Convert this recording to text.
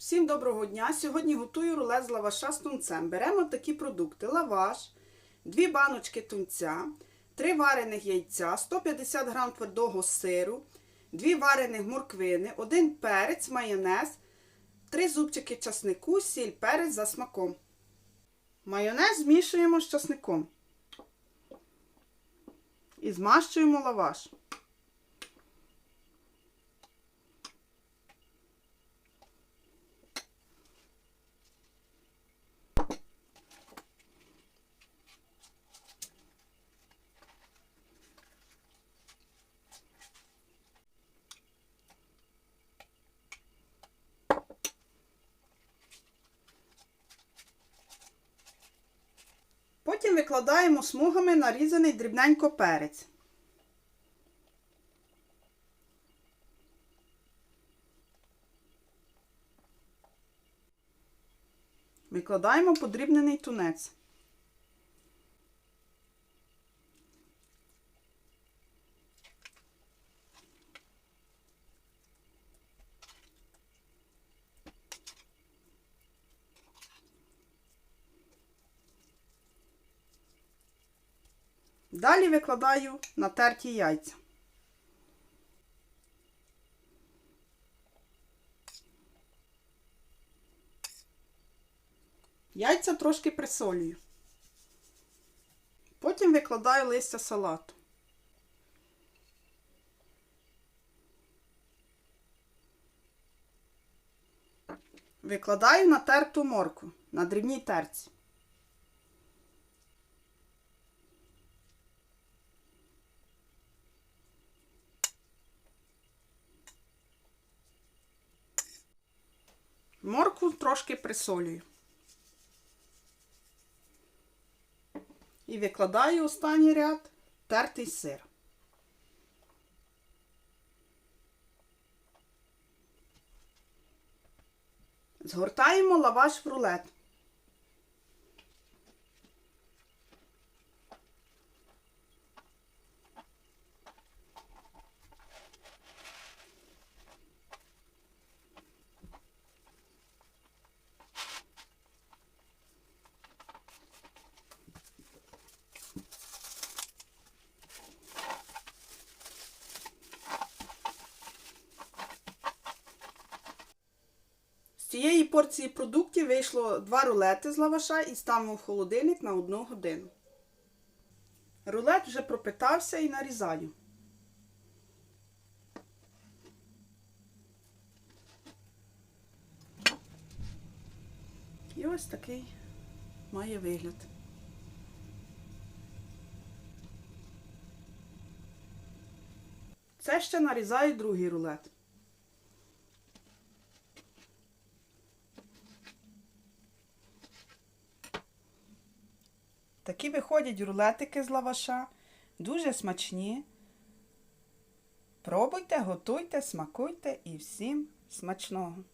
Всім доброго дня! Сьогодні готую рулет з лаваша з тунцем. Беремо такі продукти: лаваш, 2 баночки тунця, 3 варених яйця, 150 г твердого сиру, 2 варених морквини, 1 перець, майонез, 3 зубчики часнику, сіль, перець за смаком. Майонез змішуємо з часником. І змащуємо лаваш. Потім викладаємо смугами нарізаний дрібненько перець. Викладаємо подрібнений тунець. Далі викладаю натерті яйця. Яйця трошки присолюю. Потім викладаю листя салату. Викладаю натерту морку на дрібній терці. Морку трошки присолюю. І викладаю останній ряд тертий сир. Згортаємо лаваш в рулет. Цієї порції продуктів вийшло два рулети з лаваша і ставимо в холодильник на одну годину. Рулет вже пропитався і нарізаю. І ось такий має вигляд. Це ще нарізаю другий рулет. Такі виходять рулетики з лаваша, дуже смачні. Пробуйте, готуйте, смакуйте і всім смачного!